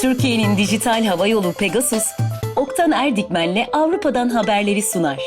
Türkiye'nin dijital hava yolu Pegasus, Oktan Erdikmen'le Avrupa'dan haberleri sunar.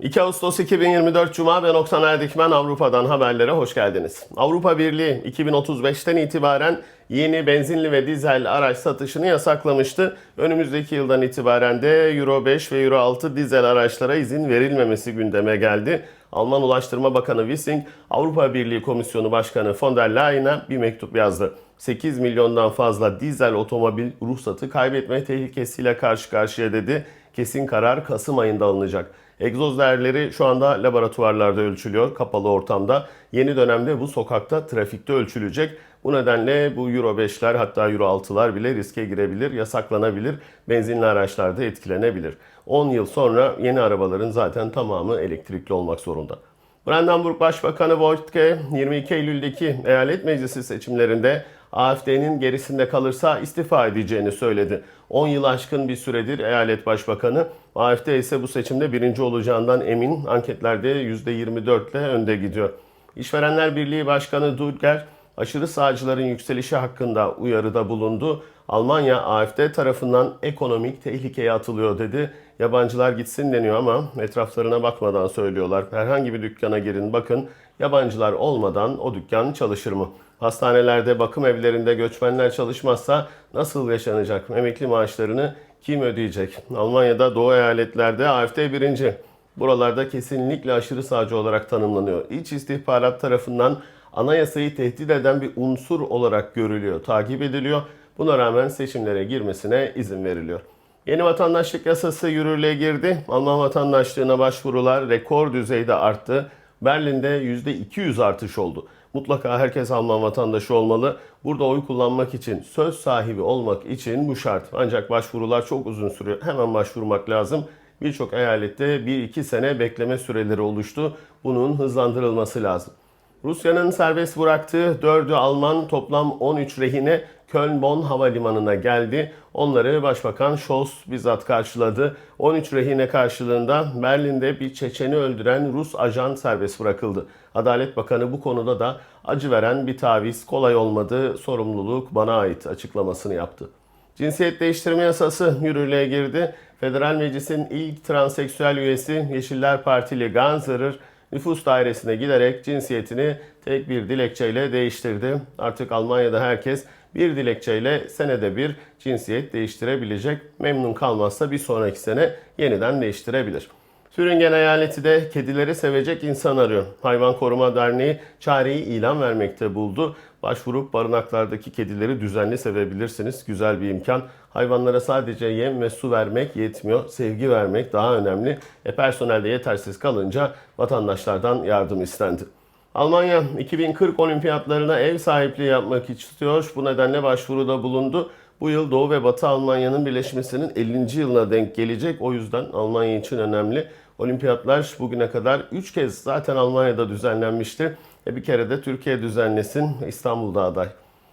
2 Ağustos 2024 Cuma ben Oksan Erdikmen Avrupa'dan haberlere hoş geldiniz. Avrupa Birliği 2035'ten itibaren yeni benzinli ve dizel araç satışını yasaklamıştı. Önümüzdeki yıldan itibaren de Euro 5 ve Euro 6 dizel araçlara izin verilmemesi gündeme geldi. Alman Ulaştırma Bakanı Wissing, Avrupa Birliği Komisyonu Başkanı von der Leyen'e bir mektup yazdı. 8 milyondan fazla dizel otomobil ruhsatı kaybetme tehlikesiyle karşı karşıya dedi. Kesin karar Kasım ayında alınacak. Egzoz değerleri şu anda laboratuvarlarda ölçülüyor, kapalı ortamda. Yeni dönemde bu sokakta, trafikte ölçülecek. Bu nedenle bu Euro 5'ler hatta Euro 6'lar bile riske girebilir, yasaklanabilir. Benzinli araçlar da etkilenebilir. 10 yıl sonra yeni arabaların zaten tamamı elektrikli olmak zorunda. Brandenburg Başbakanı Wojtke 22 Eylül'deki eyalet meclisi seçimlerinde AFD'nin gerisinde kalırsa istifa edeceğini söyledi. 10 yıl aşkın bir süredir eyalet başbakanı, AFD ise bu seçimde birinci olacağından emin. Anketlerde %24 ile önde gidiyor. İşverenler Birliği Başkanı Dudger, aşırı sağcıların yükselişi hakkında uyarıda bulundu. Almanya AFD tarafından ekonomik tehlikeye atılıyor dedi. Yabancılar gitsin deniyor ama etraflarına bakmadan söylüyorlar. Herhangi bir dükkana girin bakın yabancılar olmadan o dükkan çalışır mı? Hastanelerde, bakım evlerinde göçmenler çalışmazsa nasıl yaşanacak? Emekli maaşlarını kim ödeyecek? Almanya'da Doğu eyaletlerde AFD birinci. Buralarda kesinlikle aşırı sağcı olarak tanımlanıyor. İç istihbarat tarafından anayasayı tehdit eden bir unsur olarak görülüyor, takip ediliyor. Buna rağmen seçimlere girmesine izin veriliyor. Yeni vatandaşlık yasası yürürlüğe girdi. Alman vatandaşlığına başvurular rekor düzeyde arttı. Berlin'de %200 artış oldu. Mutlaka herkes Alman vatandaşı olmalı. Burada oy kullanmak için, söz sahibi olmak için bu şart. Ancak başvurular çok uzun sürüyor. Hemen başvurmak lazım. Birçok eyalette 1-2 sene bekleme süreleri oluştu. Bunun hızlandırılması lazım. Rusya'nın serbest bıraktığı 4'ü Alman toplam 13 rehine Köln-Bonn havalimanına geldi. Onları Başbakan Scholz bizzat karşıladı. 13 rehine karşılığında Berlin'de bir Çeçeni öldüren Rus ajan serbest bırakıldı. Adalet Bakanı bu konuda da acı veren bir taviz kolay olmadı, sorumluluk bana ait açıklamasını yaptı. Cinsiyet değiştirme yasası yürürlüğe girdi. Federal Meclis'in ilk transseksüel üyesi Yeşiller Partili Ganzerer nüfus dairesine giderek cinsiyetini tek bir dilekçeyle değiştirdi. Artık Almanya'da herkes bir dilekçeyle senede bir cinsiyet değiştirebilecek. Memnun kalmazsa bir sonraki sene yeniden değiştirebilir. Thüringen eyaleti de kedileri sevecek insan arıyor. Hayvan Koruma Derneği çareyi ilan vermekte buldu. Başvurup barınaklardaki kedileri düzenli sevebilirsiniz. Güzel bir imkan. Hayvanlara sadece yem ve su vermek yetmiyor. Sevgi vermek daha önemli. E personelde yetersiz kalınca vatandaşlardan yardım istendi. Almanya 2040 olimpiyatlarına ev sahipliği yapmak istiyor. Bu nedenle başvuruda bulundu. Bu yıl Doğu ve Batı Almanya'nın birleşmesinin 50. yılına denk gelecek. O yüzden Almanya için önemli. Olimpiyatlar bugüne kadar 3 kez zaten Almanya'da düzenlenmişti. E bir kere de Türkiye düzenlesin. İstanbul'da aday.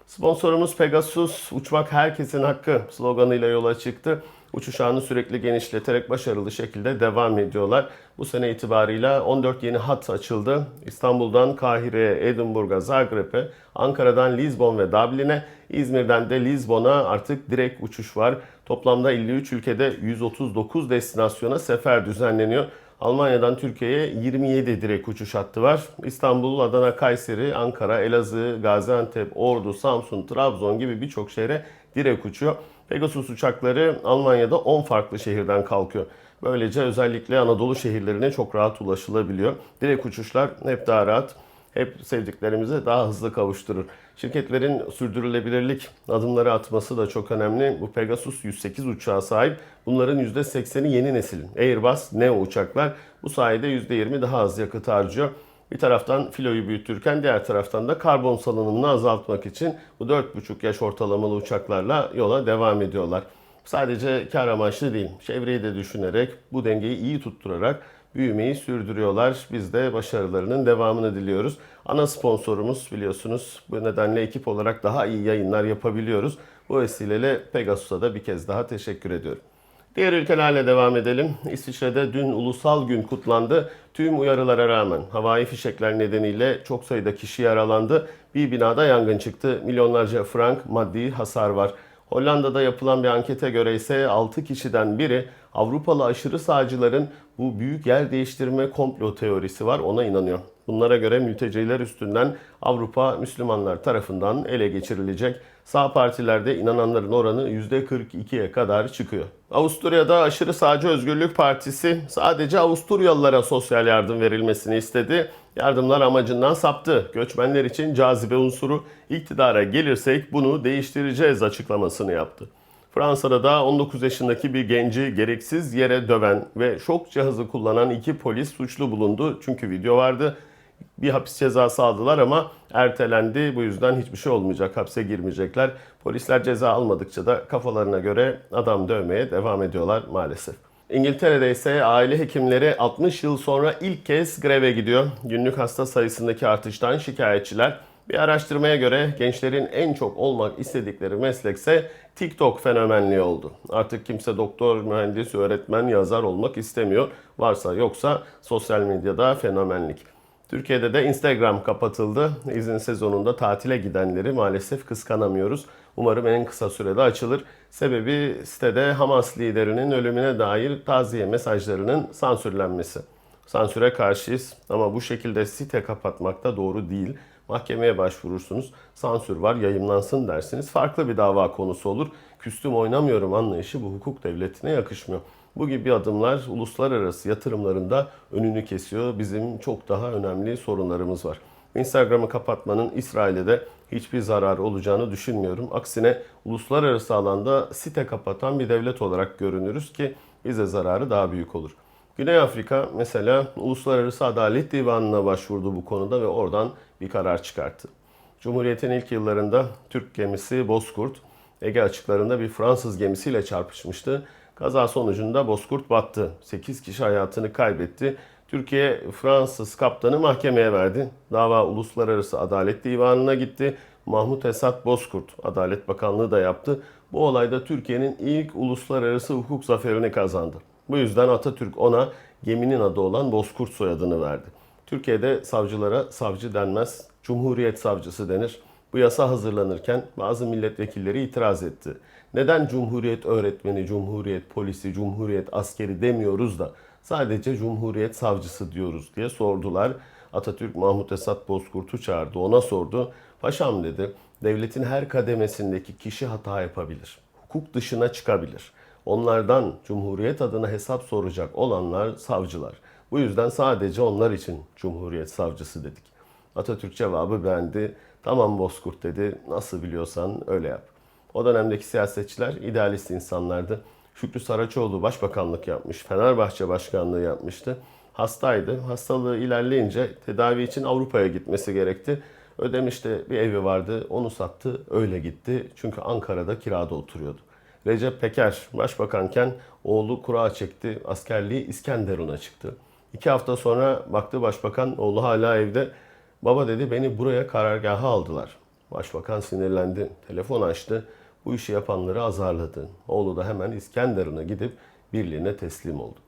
Sponsorumuz Pegasus, uçmak herkesin hakkı sloganıyla yola çıktı. Uçuş ağını sürekli genişleterek başarılı şekilde devam ediyorlar. Bu sene itibarıyla 14 yeni hat açıldı. İstanbul'dan Kahire'ye, Edinburgh'a, Zagreb'e, Ankara'dan Lizbon ve Dublin'e, İzmir'den de Lizbon'a artık direkt uçuş var. Toplamda 53 ülkede 139 destinasyona sefer düzenleniyor. Almanya'dan Türkiye'ye 27 direkt uçuş hattı var. İstanbul, Adana, Kayseri, Ankara, Elazığ, Gaziantep, Ordu, Samsun, Trabzon gibi birçok şehre direkt uçuyor. Pegasus uçakları Almanya'da 10 farklı şehirden kalkıyor. Böylece özellikle Anadolu şehirlerine çok rahat ulaşılabiliyor. Direkt uçuşlar hep daha rahat, hep sevdiklerimize daha hızlı kavuşturur. Şirketlerin sürdürülebilirlik adımları atması da çok önemli. Bu Pegasus 108 uçağa sahip. Bunların %80'i yeni nesil Airbus Neo uçaklar. Bu sayede %20 daha az yakıt harcıyor. Bir taraftan filoyu büyütürken diğer taraftan da karbon salınımını azaltmak için bu 4,5 yaş ortalamalı uçaklarla yola devam ediyorlar. Sadece kar amaçlı değil, çevreyi de düşünerek bu dengeyi iyi tutturarak büyümeyi sürdürüyorlar. Biz de başarılarının devamını diliyoruz. Ana sponsorumuz biliyorsunuz. Bu nedenle ekip olarak daha iyi yayınlar yapabiliyoruz. Bu vesileyle Pegasus'a da bir kez daha teşekkür ediyorum. Diğer ülkelerle devam edelim. İsviçre'de dün ulusal gün kutlandı. Tüm uyarılara rağmen havai fişekler nedeniyle çok sayıda kişi yaralandı. Bir binada yangın çıktı. Milyonlarca frank maddi hasar var. Hollanda'da yapılan bir ankete göre ise 6 kişiden biri Avrupalı aşırı sağcıların bu büyük yer değiştirme komplo teorisi var ona inanıyor. Bunlara göre mülteciler üstünden Avrupa Müslümanlar tarafından ele geçirilecek. Sağ partilerde inananların oranı %42'ye kadar çıkıyor. Avusturya'da aşırı sağcı Özgürlük Partisi sadece Avusturyalılara sosyal yardım verilmesini istedi. Yardımlar amacından saptı. Göçmenler için cazibe unsuru iktidara gelirsek bunu değiştireceğiz açıklamasını yaptı. Fransa'da da 19 yaşındaki bir genci gereksiz yere döven ve şok cihazı kullanan iki polis suçlu bulundu. Çünkü video vardı. Bir hapis cezası aldılar ama ertelendi. Bu yüzden hiçbir şey olmayacak. Hapse girmeyecekler. Polisler ceza almadıkça da kafalarına göre adam dövmeye devam ediyorlar maalesef. İngiltere'de ise aile hekimleri 60 yıl sonra ilk kez greve gidiyor. Günlük hasta sayısındaki artıştan şikayetçiler. Bir araştırmaya göre gençlerin en çok olmak istedikleri meslekse TikTok fenomenliği oldu. Artık kimse doktor, mühendis, öğretmen, yazar olmak istemiyor. Varsa yoksa sosyal medyada fenomenlik. Türkiye'de de Instagram kapatıldı. İzin sezonunda tatile gidenleri maalesef kıskanamıyoruz. Umarım en kısa sürede açılır. Sebebi sitede Hamas liderinin ölümüne dair taziye mesajlarının sansürlenmesi. Sansüre karşıyız ama bu şekilde site kapatmak da doğru değil. Mahkemeye başvurursunuz. Sansür var yayınlansın dersiniz. Farklı bir dava konusu olur. Küstüm oynamıyorum anlayışı bu hukuk devletine yakışmıyor. Bu gibi adımlar uluslararası yatırımlarında önünü kesiyor. Bizim çok daha önemli sorunlarımız var. Instagram'ı kapatmanın İsrail'e de hiçbir zararı olacağını düşünmüyorum. Aksine uluslararası alanda site kapatan bir devlet olarak görünürüz ki bize zararı daha büyük olur. Güney Afrika mesela Uluslararası Adalet Divanı'na başvurdu bu konuda ve oradan bir karar çıkarttı. Cumhuriyet'in ilk yıllarında Türk gemisi Bozkurt Ege açıklarında bir Fransız gemisiyle çarpışmıştı. Kaza sonucunda Bozkurt battı. 8 kişi hayatını kaybetti. Türkiye Fransız kaptanı mahkemeye verdi. Dava Uluslararası Adalet Divanı'na gitti. Mahmut Esat Bozkurt Adalet Bakanlığı da yaptı. Bu olayda Türkiye'nin ilk uluslararası hukuk zaferini kazandı. Bu yüzden Atatürk ona geminin adı olan Bozkurt soyadını verdi. Türkiye'de savcılara savcı denmez, Cumhuriyet savcısı denir. Bu yasa hazırlanırken bazı milletvekilleri itiraz etti. Neden Cumhuriyet öğretmeni, Cumhuriyet polisi, Cumhuriyet askeri demiyoruz da sadece Cumhuriyet savcısı diyoruz diye sordular. Atatürk Mahmut Esat Bozkurt'u çağırdı. Ona sordu. Paşam dedi, devletin her kademesindeki kişi hata yapabilir. Hukuk dışına çıkabilir. Onlardan Cumhuriyet adına hesap soracak olanlar savcılar. Bu yüzden sadece onlar için Cumhuriyet savcısı dedik. Atatürk cevabı beğendi. Tamam Bozkurt dedi. Nasıl biliyorsan öyle yap. O dönemdeki siyasetçiler idealist insanlardı. Şükrü Saraçoğlu başbakanlık yapmış. Fenerbahçe başkanlığı yapmıştı. Hastaydı. Hastalığı ilerleyince tedavi için Avrupa'ya gitmesi gerekti. Ödemiş'te bir evi vardı. Onu sattı. Öyle gitti. Çünkü Ankara'da kirada oturuyordu. Recep Peker başbakanken oğlu kura çekti. Askerliği İskenderun'a çıktı. İki hafta sonra baktı başbakan oğlu hala evde. Baba dedi beni buraya karargaha aldılar. Başbakan sinirlendi. Telefon açtı. Bu işi yapanları azarladı. Oğlu da hemen İskenderun'a gidip birliğine teslim oldu.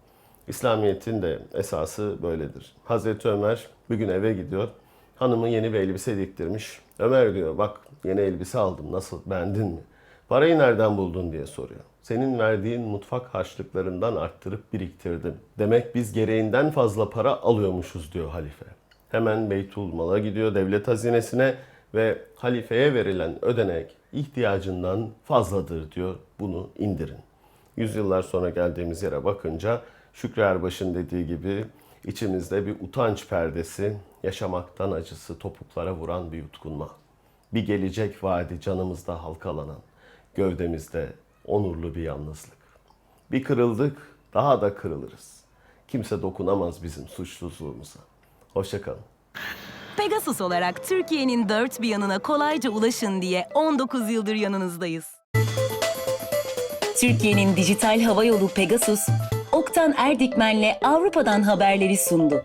İslamiyet'in de esası böyledir. Hazreti Ömer bir gün eve gidiyor. Hanımı yeni bir elbise diktirmiş. Ömer diyor bak yeni elbise aldım nasıl beğendin mi? Parayı nereden buldun diye soruyor. Senin verdiğin mutfak harçlıklarından arttırıp biriktirdim. Demek biz gereğinden fazla para alıyormuşuz diyor halife. Hemen Beytul Mal'a gidiyor devlet hazinesine ve halifeye verilen ödenek ihtiyacından fazladır diyor. Bunu indirin. Yüzyıllar sonra geldiğimiz yere bakınca Şükrü Erbaş'ın dediği gibi içimizde bir utanç perdesi, yaşamaktan acısı topuklara vuran bir yutkunma. Bir gelecek vaadi canımızda halkalanan, gövdemizde onurlu bir yalnızlık. Bir kırıldık, daha da kırılırız. Kimse dokunamaz bizim suçsuzluğumuza. Hoşçakalın. Pegasus olarak Türkiye'nin dört bir yanına kolayca ulaşın diye 19 yıldır yanınızdayız. Türkiye'nin dijital hava yolu Pegasus, Oktan Erdikmen'le Avrupa'dan haberleri sundu.